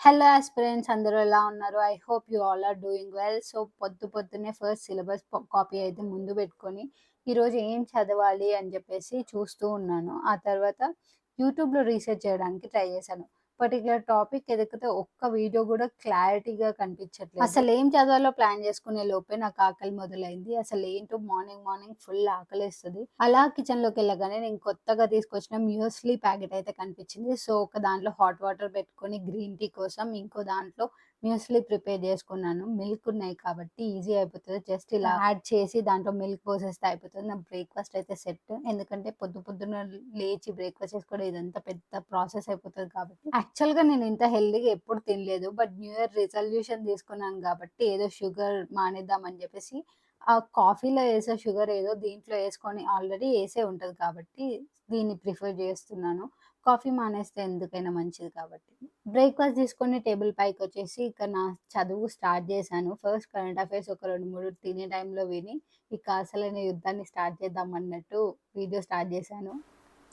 Hello aspirants అందరూ ఎలా ఉన్నారు? I hope you all are doing well so పొద్దు పొద్దున్నే ఫస్ట్ సిలబస్ కాపీ అయితే ముందు పెట్టుకొని ఈరోజు ఏం చదవాలి అని చెప్పేసి చూస్తూ ఉన్నాను. ఆ తర్వాత యూట్యూబ్లో రీసెర్చ్ చేయడానికి ట్రై చేశాను. పర్టికులర్ టాపిక్ ఎదిగితే ఒక్క వీడియో కూడా క్లారిటీగా కనిపించట్లేదు. అసలు ఏం చదవాలో ప్లాన్ చేసుకునే లోపే నాకు ఆకలి మొదలైంది. అసలు ఏంటో మార్నింగ్ మార్నింగ్ ఫుల్ ఆకలిస్తుంది. అలా కిచెన్లోకి వెళ్ళగానే నేను కొత్తగా తీసుకొచ్చిన మ్యూస్లీ ప్యాకెట్ అయితే కనిపించింది. సో ఒక దాంట్లో హాట్ వాటర్ పెట్టుకొని గ్రీన్ టీ కోసం ఇంకో దాంట్లో మ్యూస్లీ ప్రిపేర్ చేసుకున్నాను. మిల్క్ ఉన్నాయి కాబట్టి ఈజీ అయిపోతుంది. జస్ట్ ఇలా యాడ్ చేసి దాంట్లో మిల్క్ పోసేస్తే అయిపోతుంది. నా బ్రేక్ఫాస్ట్ అయితే సెట్. ఎందుకంటే పొద్దు పొద్దున్న లేచి బ్రేక్ఫాస్ట్ చేసుకోవడం ఇదంతా పెద్ద ప్రాసెస్ అయిపోతుంది కాబట్టి. యాక్చువల్గా నేను ఇంత హెల్దీగా ఎప్పుడు తినలేదు. బట్ న్యూ ఇయర్ రిజల్యూషన్ తీసుకున్నాను కాబట్టి ఏదో షుగర్ మానేద్దామని చెప్పేసి ఆ కాఫీలో వేసే షుగర్ ఏదో దీంట్లో వేసుకొని ఆల్రెడీ వేసే ఉంటుంది కాబట్టి దీన్ని ప్రిఫర్ చేస్తున్నాను. కాఫీ మానేస్తే ఎందుకైనా మంచిది కాబట్టి. బ్రేక్ఫాస్ట్ తీసుకొని టేబుల్ పైకి వచ్చేసి ఇక నా చదువు స్టార్ట్ చేశాను. ఫస్ట్ కరెంట్ అఫైర్స్ ఒక రెండు మూడు తినే టైంలో విని ఇక అసలైన యుద్ధాన్ని స్టార్ట్ చేద్దాం అన్నట్టు వీడియో స్టార్ట్ చేశాను.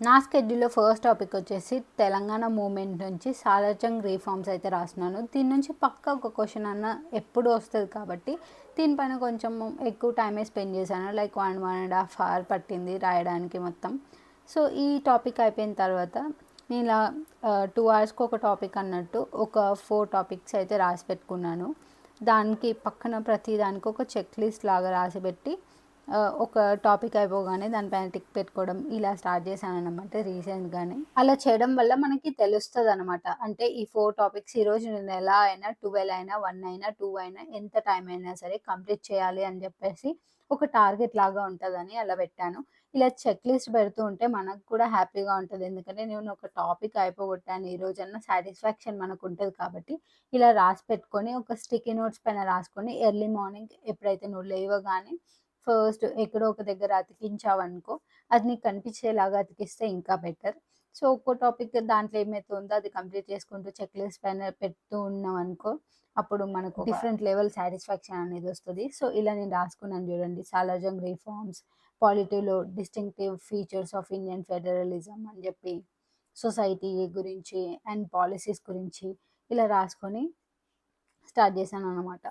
నా స్కెడ్యూల్లో ఫస్ట్ టాపిక్ వచ్చేసి తెలంగాణ మూమెంట్ నుంచి సాలర్జంగ్ రీఫార్మ్స్ అయితే రాస్తున్నాను. దీని నుంచి పక్క ఒక క్వశ్చన్ అన్న ఎప్పుడు వస్తుంది కాబట్టి దీనిపైన కొంచెం ఎక్కువ టైమే స్పెండ్ చేశాను. Like one one and half hour పట్టింది రాయడానికి మొత్తం. సో ఈ టాపిక్ అయిపోయిన తర్వాత నేను ఇలా టూ అవర్స్కి ఒక టాపిక్ అన్నట్టు ఒక ఫోర్ టాపిక్స్ అయితే రాసి పెట్టుకున్నాను. దానికి పక్కన ప్రతి దానికి ఒక చెక్ లిస్ట్ లాగా రాసి పెట్టి ఒక టాపిక్ అయిపోగానే దానిపైన టిక్ పెట్టుకోవడం ఇలా స్టార్ట్ చేశాను అనమాట రీసెంట్గానే అలా చేయడం వల్ల మనకి తెలుస్తుంది అనమాట అంటే ఈ ఫోర్ టాపిక్స్ ఈరోజు నేను ఎలా అయినా ట్వెల్వ్ అయినా వన్ అయినా టూ అయినా ఎంత టైం అయినా సరే కంప్లీట్ చేయాలి అని చెప్పేసి ఒక టార్గెట్ లాగా ఉంటుందని అలా పెట్టాను. ఇలా చెక్ లిస్ట్ పెడుతూ ఉంటే మనకు కూడా హ్యాపీగా ఉంటుంది. ఎందుకంటే నేను ఒక టాపిక్ అయిపోగొట్టాను. ఈ రోజన్నా సాటిస్ఫాక్షన్ మనకు ఉంటుంది కాబట్టి ఇలా రాసి పెట్టుకొని ఒక స్టిక్కీ నోట్స్ పైన రాసుకొని ఎర్లీ మార్నింగ్ ఎప్పుడైతే నువ్వు లేవగానే ఫస్ట్ ఎక్కడో ఒక దగ్గర అతికించావనుకో అది నీకు కనిపించేలాగా అతికిస్తే ఇంకా బెటర్. సో ఒక్కో టాపిక్ దాంట్లో ఏమైతే ఉందో అది కంప్లీట్ చేసుకుంటూ చెక్ లిస్ట్ పైన పెడుతూ ఉన్నాం అనుకో అప్పుడు మనకు డిఫరెంట్ లెవెల్ సాటిస్ఫాక్షన్ అనేది వస్తుంది. సో ఇలా నేను రాసుకున్నాను చూడండి. సాలాజంగ్ reforms పాలిటివ్లో distinctive features of Indian federalism అని చెప్పి సొసైటీ గురించి అండ్ పాలసీస్ గురించి ఇలా రాసుకొని స్టార్ట్ చేశాను అనమాట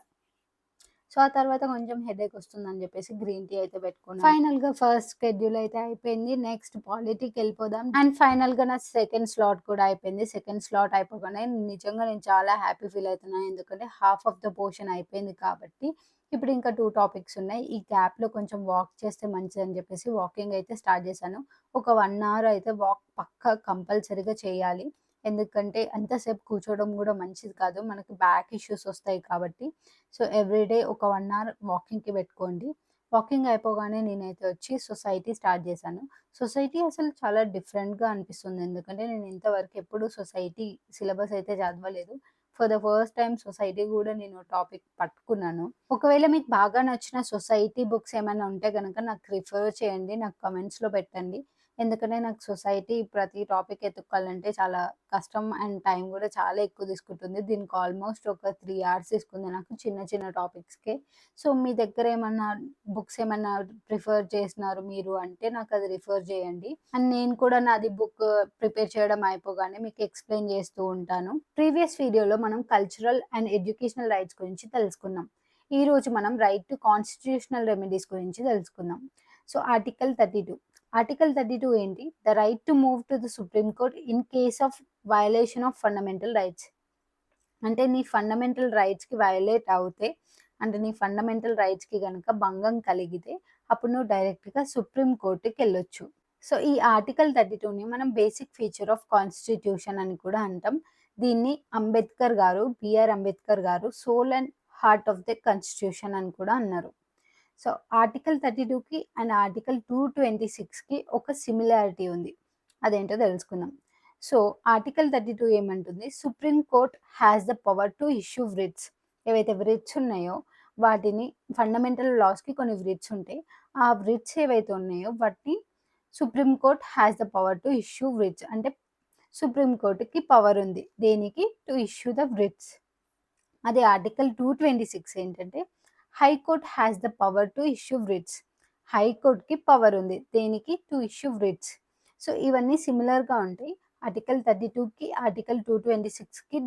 సో ఆ తర్వాత కొంచెం హెడేక్ వస్తుందని చెప్పేసి గ్రీన్ టీ అయితే పెట్టుకున్నాను ఫైనల్గా ఫస్ట్ షెడ్యూల్ అయితే అయిపోయింది. నెక్స్ట్ పాలిటీకి వెళ్ళిపోదాం. అండ్ ఫైనల్గా నా సెకండ్ స్లాట్ కూడా అయిపోయింది. సెకండ్ స్లాట్ అయిపోగానే నిజంగా నేను చాలా హ్యాపీ ఫీల్ అవుతున్నాను ఎందుకంటే హాఫ్ ఆఫ్ ద పోర్షన్ అయిపోయింది కాబట్టి ఇప్పుడు ఇంకా టూ టాపిక్స్ ఉన్నాయి. ఈ గ్యాప్లో కొంచెం వాక్ చేస్తే మంచిది అని చెప్పేసి వాకింగ్ అయితే స్టార్ట్ చేశాను. ఒక వన్ అవర్ అయితే వాక్ పక్క కంపల్సరీగా చేయాలి. ఎందుకంటే అంతసేపు కూర్చోవడం కూడా మంచిది కాదు. మనకి బ్యాక్ ఇష్యూస్ వస్తాయి కాబట్టి. సో ఎవ్రీడే ఒక వన్ అవర్ వాకింగ్కి పెట్టుకోండి. వాకింగ్ అయిపోగానే నేనైతే వచ్చి సొసైటీ స్టార్ట్ చేశాను. సొసైటీ అసలు చాలా డిఫరెంట్గా అనిపిస్తుంది. ఎందుకంటే నేను ఇంతవరకు ఎప్పుడు సొసైటీ సిలబస్ అయితే చదవలేదు. For the first time society కూడా నేను టాపిక్ పట్టుకున్నాను. ఒకవేళ మీకు బాగా నచ్చిన సొసైటీ బుక్స్ ఏమైనా ఉంటే కనుక నాకు రిఫర్ చేయండి. నాకు కమెంట్స్లో పెట్టండి. ఎందుకంటే నాకు సొసైటీ ప్రతి టాపిక్ ఎత్తుక్కోవాలంటే చాలా కష్టం అండ్ టైం కూడా చాలా ఎక్కువ తీసుకుంటుంది. దీనికి ఆల్మోస్ట్ ఒక త్రీ అవర్స్ తీసుకుంది నాకు చిన్న చిన్న టాపిక్స్కే. సో మీ దగ్గర ఏమన్నా బుక్స్ ఏమన్నా ప్రిఫర్ చేసినారు మీరు అంటే నాకు అది రిఫర్ చేయండి. అండ్ నేను కూడా నాది బుక్ ప్రిపేర్ చేయడం అయిపోగానే మీకు ఎక్స్ప్లెయిన్ చేస్తూ ఉంటాను. ప్రీవియస్ వీడియోలో మనం కల్చరల్ అండ్ ఎడ్యుకేషనల్ రైట్స్ గురించి తెలుసుకున్నాం. ఈ రోజు మనం రైట్ టు కాన్స్టిట్యూషనల్ రెమెడీస్ గురించి తెలుసుకుందాం. So article thirty two. Article thirty two ఏంటి? The right to move to the supreme court in case of violation of fundamental rights అంటే నీ ఫండమెంటల్ రైట్స్కి వయలేట్ అవుతే అంటే నీ ఫండమెంటల్ రైట్స్కి కనుక భంగం కలిగితే అప్పుడు నువ్వు డైరెక్ట్గా సుప్రీం కోర్టుకి వెళ్ళొచ్చు. సో ఈ ఆర్టికల్ థర్టీ టూని మనం బేసిక్ ఫీచర్ ఆఫ్ కాన్స్టిట్యూషన్ అని కూడా అంటాం. దీన్ని అంబేద్కర్ గారు బిఆర్ అంబేద్కర్ గారు soul and heart of the constitution అని కూడా అన్నారు. సో ఆర్టికల్ థర్టీ టూకి అండ్ ఆర్టికల్ టూ ట్వంటీ సిక్స్కి ఒక సిమిలారిటీ ఉంది. అదేంటో తెలుసుకుందాం. సో ఆర్టికల్ థర్టీ టూ ఏమంటుంది? Supreme court has the power to issue writs ఏవైతే వ్రిట్స్ ఉన్నాయో వాటిని ఫండమెంటల్ లాస్కి కొన్ని వ్రిట్స్ ఉంటాయి. ఆ వ్రిట్స్ ఏవైతే ఉన్నాయో వాటిని Supreme Court has the power to issue writs అంటే సుప్రీంకోర్టుకి పవర్ ఉంది. దేనికి? టు ఇష్యూ ద వ్రిట్స్ అదే ఆర్టికల్ టూ ట్వంటీ సిక్స్ ఏంటంటే high court has the power to issue writs హైకోర్టుకి పవర్ ఉంది. దేనికి? టు ఇష్యూ వ్రిట్స్ సో ఇవన్నీ సిమిలర్గా ఉంటాయి. ఆర్టికల్ థర్టీ టూకి ఆర్టికల్ టూ ట్వంటీ సిక్స్కి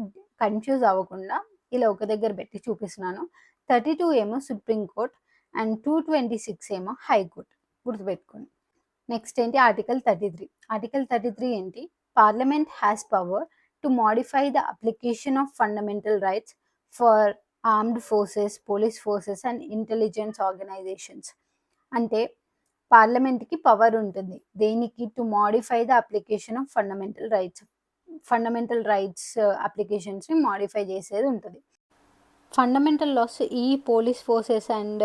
కన్ఫ్యూజ్ అవ్వకుండా ఇలా ఒక దగ్గర పెట్టి చూపిస్తున్నాను. థర్టీ టూ ఏమో supreme court and two twenty six ఏమో హైకోర్ట్ గుర్తుపెట్టుకోండి. నెక్స్ట్ ఏంటి? Article thirty three article thirty three ఏంటి? Parliament has power to modify the application of fundamental rights for armed forces police forces and intelligence organisations. అంటే పార్లమెంట్కి power ఉంటుంది. దేనికి? To modify the application of fundamental rights. Fundamental rights అప్లికేషన్స్ని modify చేసేది ఉంటుంది. Fundamental laws ఈ police forces and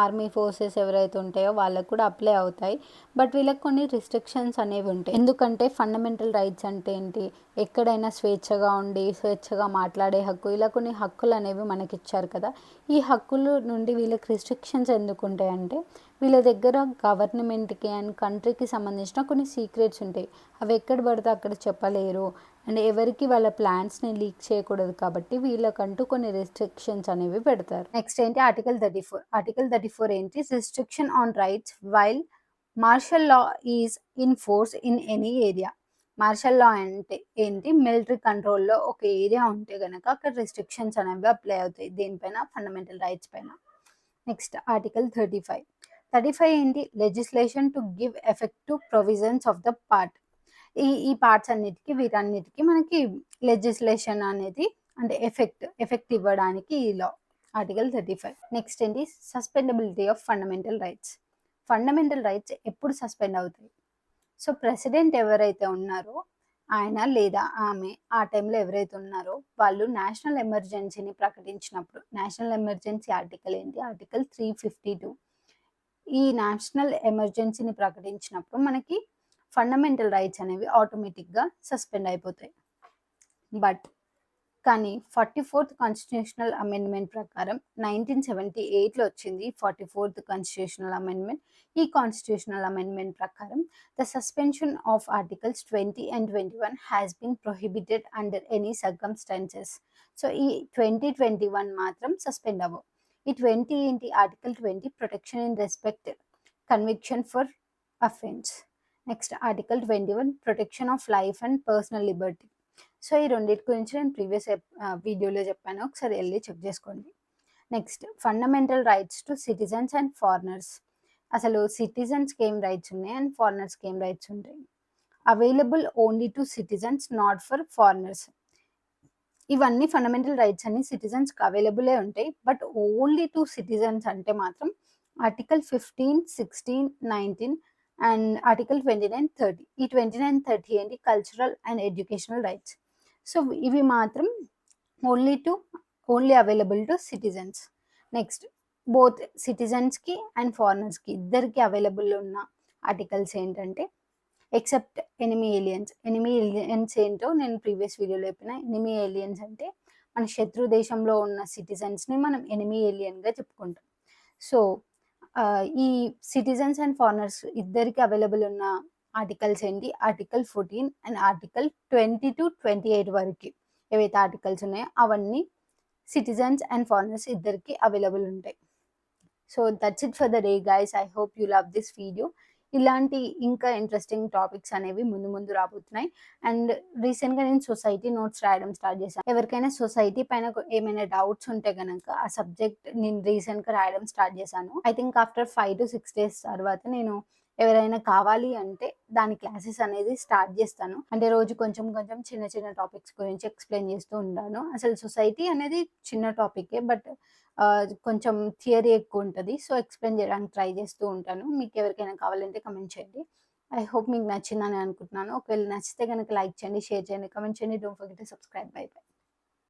army forces ఎవరైతే ఉంటాయో వాళ్ళకు కూడా అప్లై అవుతాయి. బట్ వీళ్ళకి కొన్ని రిస్ట్రిక్షన్స్ అనేవి ఉంటాయి. ఎందుకంటే ఫండమెంటల్ రైట్స్ అంటే ఏంటి? ఎక్కడైనా స్వేచ్ఛగా ఉండి స్వేచ్ఛగా మాట్లాడే హక్కు ఇలా కొన్ని హక్కులు అనేవి మనకి ఇచ్చారు కదా. ఈ హక్కులు నుండి వీళ్ళకి రిస్ట్రిక్షన్స్ ఎందుకు ఉంటాయంటే వీళ్ళ దగ్గర గవర్నమెంట్కి అండ్ కంట్రీకి సంబంధించిన కొన్ని సీక్రెట్స్ ఉంటాయి. అవి ఎక్కడ పడితే అక్కడ చెప్పలేరు. అండ్ ఎవరికి వాళ్ళ ప్లాన్స్ని లీక్ చేయకూడదు కాబట్టి వీళ్ళకంటూ కొన్ని రెస్ట్రిక్షన్స్ అనేవి పెడతారు. నెక్స్ట్ ఏంటి? Article thirty four article thirty four ఏంటి? Restriction on rights while martial law is in force in any area martial law అంటే ఏంటి? మిలిటరీ కంట్రోల్లో ఒక ఏరియా ఉంటే కనుక అక్కడ రెస్ట్రిక్షన్స్ అనేవి అప్లై అవుతాయి. దేనిపైన? ఫండమెంటల్ రైట్స్ పైన. Next article thirty five thirty five ఏంటి? Legislation to give effect to provisions of the part ఈ ఈ పార్ట్స్ అన్నిటికీ వీటన్నిటికీ మనకి లెజిస్లేషన్ అనేది అంటే ఎఫెక్ట్ ఎఫెక్ట్ ఇవ్వడానికి ఈ law article thirty five next ఏంటి? Suspendability of fundamental rights fundamental rights ఎప్పుడు సస్పెండ్ అవుతాయి? సో ప్రెసిడెంట్ ఎవరైతే ఉన్నారో ఆయన లేదా ఆమె ఆ టైంలో ఎవరైతే ఉన్నారో వాళ్ళు నేషనల్ ఎమర్జెన్సీని ప్రకటించినప్పుడు నేషనల్ ఎమర్జెన్సీ ఆర్టికల్ ఏంటి? ఆర్టికల్ త్రీ ఫిఫ్టీ టూ ఈ నేషనల్ ఎమర్జెన్సీని ప్రకటించినప్పుడు మనకి ఫండమెంటల్ రైట్స్ అనేవి ఆటోమేటిక్గా సస్పెండ్ అయిపోతాయి. బట్ కానీ ఫార్టీ ఫోర్త్ కాన్స్టిట్యూషనల్ అమెండ్మెంట్ ప్రకారం నైన్టీన్ సెవెంటీ ఎయిట్లో వచ్చింది ఫార్టీ ఫోర్త్ కాన్స్టిట్యూషనల్ అమెండ్మెంట్ ఈ కాన్స్టిట్యూషనల్ అమెండ్మెంట్ ప్రకారం the suspension of articles twenty and twenty one has been prohibited under any circumstances so ఈ ట్వంటీ ట్వంటీ వన్ మాత్రం suspend అవ్వవు. ఈ twenty ఏంటి? Article twenty protection in respect conviction for offence next article twenty one protection of life and personal liberty so ఈ రెండింటి గురించి నేను previous వీడియోలో చెప్పాను. ఒకసారి వెళ్ళి చెక్ చేసుకోండి. Next fundamental rights to citizens and foreigners అసలు సిటిజన్స్కి ఏం రైట్స్ ఉన్నాయి అండ్ ఫారినర్స్కి ఏం రైట్స్ ఉంటాయి? Available only to citizens not for foreigners ఇవన్నీ ఫండమెంటల్ రైట్స్ అన్ని సిటిజన్స్కి అవైలబులే ఉంటాయి. బట్ ఓన్లీ టు సిటిజన్స్ అంటే మాత్రం article fifteen sixteen nineteen and article twenty nine thirty. ఈ ట్వంటీ నైన్ థర్టీ ఏంటి? Cultural and educational rights so ఇవి మాత్రం only to only available to citizens next both సిటిజన్స్కి and ఫారినర్స్కి ఇద్దరికి అవైలబుల్ ఉన్న articles ఏంటంటే except enemy aliens enemy aliens ఏంటో నేను ప్రీవియస్ వీడియోలో చెప్పిన. ఎనిమీ ఏలియన్స్ అంటే మన శత్రు దేశంలో ఉన్న సిటిజన్స్ని మనం ఎనిమీ ఏలియన్గా చెప్పుకుంటాం. సో ఈ సిటిజన్స్ అండ్ ఫారినర్స్ ఇద్దరికి అవైలబుల్ ఉన్న ఆర్టికల్స్ ఏంటి? Article fourteen and article twenty two twenty eight వరకు ఏవైతే ఆర్టికల్స్ ఉన్నాయో అవన్నీ సిటిజన్స్ అండ్ ఫారినర్స్ ఇద్దరికి అవైలబుల్ ఉంటాయి. So that's it for the day guys I hope you love this video ఇలాంటి ఇంకా ఇంట్రెస్టింగ్ టాపిక్స్ అనేవి ముందు ముందు రాబోతున్నాయి. అండ్ రీసెంట్గా నేను సొసైటీ నోట్స్ రాయడం స్టార్ట్ చేశాను. ఎవరికైనా సొసైటీ పైన ఏమైనా డౌట్స్ ఉంటే కనుక ఆ సబ్జెక్ట్ నేను రీసెంట్గా రాయడం స్టార్ట్ చేశాను. I think after five to six days తర్వాత నేను ఎవరైనా కావాలి అంటే దాని క్లాసెస్ అనేది స్టార్ట్ చేస్తాను. అంటే రోజు కొంచెం కొంచెం చిన్న చిన్న టాపిక్స్ గురించి ఎక్స్ప్లెయిన్ చేస్తూ ఉంటాను. అసలు సొసైటీ అనేది చిన్న టాపికే బట్ కొంచెం థియరీ ఎక్కువ ఉంటుంది. సో ఎక్స్ప్లెయిన్ చేయడానికి ట్రై చేస్తూ ఉంటాను. మీకు ఎవరికైనా కావాలంటే కమెంట్ చేయండి. ఐ హోప్ మీకు నచ్చిందని అనుకుంటున్నాను. ఒకవేళ నచ్చితే కనుక లైక్ చేయండి షేర్ చేయండి కమెంట్ చేయండి. Don't forget subscribe. Bye bye.